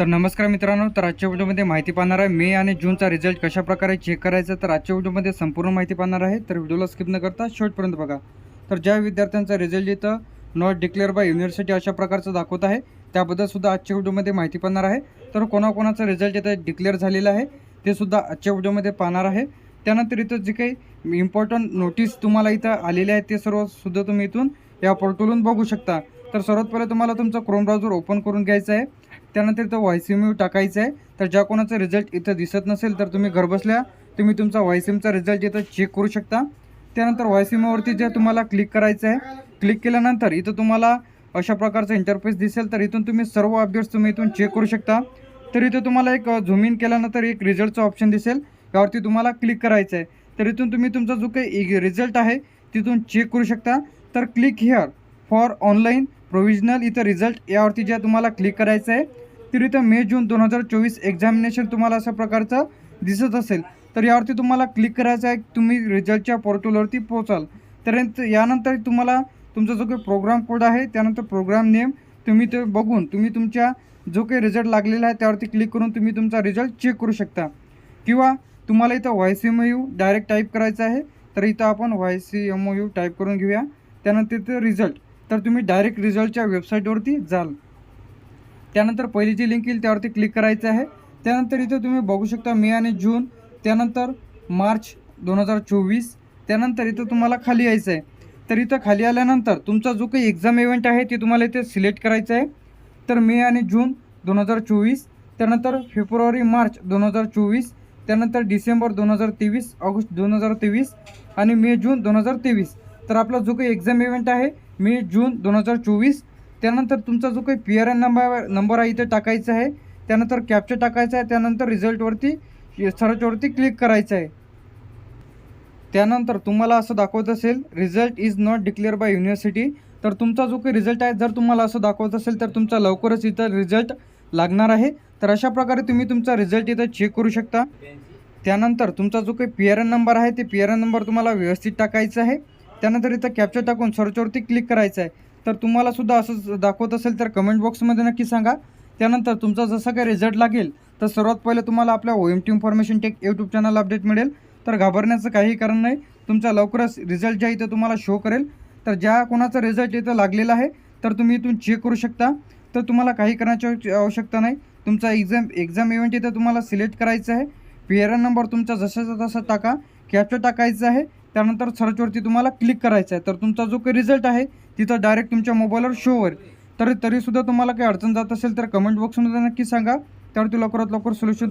तर नमस्कार मित्रांनो तर आजच्या व्हिडिओमध्ये माहिती पाहणार आहे मे आणि जूनचा रिझल्ट कशा प्रकारे चेक करायचा तर आजच्या व्हिडिओमध्ये संपूर्ण माहिती पाहणार आहे. तर व्हिडिओला स्किप न करता शेवटपर्यंत बघा. तर ज्या विद्यार्थ्यांचा रिझल्ट इथं नॉट डिक्लेअर बाय युनिव्हर्सिटी अशा प्रकारचं दाखवत आहे त्याबद्दल सुद्धा आजच्या व्हिडिओमध्ये माहिती पाहणार आहे. तर कोणाकोणाचा रिझल्ट इथं डिक्लेअर झालेला आहे ते सुद्धा आजच्या व्हिडिओमध्ये पाहणार आहे. त्यानंतर इथं जे काही इम्पॉर्टंट नोटीस तुम्हाला इथं आलेले आहेत ते सर्व सुद्धा तुम्ही इथून या पोर्टलवरून बघू शकता. तर सर्वात पहिले तुम्हाला तुमचं क्रोम ब्राउझर ओपन करून घ्यायचं आहे. त्यानंतर इथं व्हॉइस यू टाकायचं आहे तर ज्या कोणाचं रिझल्ट इथं दिसत नसेल तर तुम्ही घरबसल्या तुम्ही तुमचा व्हॉइस एमचा रिझल्ट इथं चेक करू शकता. त्यानंतर व्हॉइस वरती जे तुम्हाला क्लिक करायचं आहे क्लिक केल्यानंतर इथं तुम्हाला अशा प्रकारचं इंटरफेस दिसेल. तर इथून तुम्ही सर्व अपडेट्स तुम्ही इथून चेक करू शकता. तर इथं तुम्हाला एक झूम इन केल्यानंतर एक रिझल्टचं ऑप्शन दिसेल. यावरती तुम्हाला क्लिक करायचं आहे तर इथून तुम्ही तुमचा जो काही रिझल्ट आहे तिथून चेक करू शकता. तर click here for online provisional इथं रिझल्ट यावरती जे तुम्हाला क्लिक करायचं आहे व्यतिरिक्त इथं मे जून दोन हजार चोवीस एक्झामिनेशन तुम्हाला अशा प्रकारचं दिसत असेल. तर यावरती तुम्हाला क्लिक करायचं आहे. तुम्ही रिझल्टच्या पोर्टलवरती पोहोचाल. तर यानंतर- तुम्हाला तुमचा जो काही प्रोग्राम कोड आहे त्यानंतर प्रोग्राम नेम तुम्ही ते बघून तुम्ही तुमच्या जो काही रिझल्ट लागलेला आहे त्यावरती क्लिक करून तुम्ही तुमचा रिझल्ट चेक करू शकता. किंवा तुम्हाला इथं Y C M U direct type करायचं आहे. तर इथं आपण Y C M O U type करून घेऊया. त्यानंतर इथं रिझल्ट तर तुम्ही डायरेक्ट रिझल्टच्या वेबसाईटवरती जाल. त्यानंतर पहिली जी लिंक येईल त्यावरती क्लिक करायचं आहे. त्यानंतर इथं तुम्ही बघू शकता मे आणि जून त्यानंतर मार्च दोन हजार चोवीस त्यानंतर इथं तुम्हाला खाली यायचं आहे तर इथं खाली आल्यानंतर तुमचा जो काही एक्झाम इव्हेंट आहे ते तुम्हाला इथे सिलेक्ट करायचं आहे. तर मे आणि जून दोन हजार चोवीस त्यानंतर फेब्रुवारी मार्च दोन हजार चोवीस त्यानंतर डिसेंबर दोन हजार तेवीस ऑगस्ट दोन हजार तेवीस आणि मे जून दोन हजार तेवीस. तर आपला जो काही एक्झाम इव्हेंट आहे मे जून दोन हजार चोवीस त्यानंतर तुमचा जो काही P R N number number आहे इथे टाकायचा आहे त्यानंतर कॅप्चर टाकायचा आहे त्यानंतर रिझल्टवरती सर्चवरती क्लिक करायचं आहे. त्यानंतर तुम्हाला असं दाखवत असेल result is not declare by university तर तुमचा जो काही रिझल्ट आहे जर तुम्हाला असं दाखवत असेल तर तुमचा लवकरच इथं रिझल्ट लागणार आहे. तर अशा प्रकारे तुम्ही तुमचा रिझल्ट इथं चेक करू शकता. त्यानंतर तुमचा जो काही पी आर एन नंबर आहे ते पी आर एन नंबर तुम्हाला व्यवस्थित टाकायचा आहे. त्यानंतर इथं कॅप्चर टाकून सर्चवरती क्लिक करायचं आहे. तर तुम्हाला सुद्धा असं दाखवत असेल तर कमेंट बॉक्समध्ये नक्की सांगा. त्यानंतर तुमचा जसा काही रिझल्ट लागेल तर सर्वात पहिले तुम्हाला आपल्या O M T information tech YouTube channel update मिळेल. तर घाबरण्याचं काही कारण नाही. तुमचा लवकरच रिझल्ट ज्या इथं तुम्हाला शो करेल तर ज्या कोणाचा रिझल्ट इथं लागलेला आहे तर तुम्ही इथून चेक करू शकता. तर तुम्हाला काही करण्याची आवश्यकता नाही. तुमचा एक्झाम एक्झाम इव्हेंट इथं तुम्हाला सिलेक्ट करायचं आहे. पी आर एन नंबर तुमचा जसाचा तसा टाका. कॅप्चर टाकायचं आहे. त्यानंतर सर्चवरती तुम्हाला क्लिक करायचं आहे. तर तुमचा जो काही रिझल्ट आहे तिथं डायरेक्ट तुमच्या मोबाईलवर शो होईल तर तरीसुद्धा तुम्हाला काही अडचण जात असेल तर कमेंट बॉक्समध्ये नक्की सांगा. त्यावरती लवकरात लवकर सोल्युशन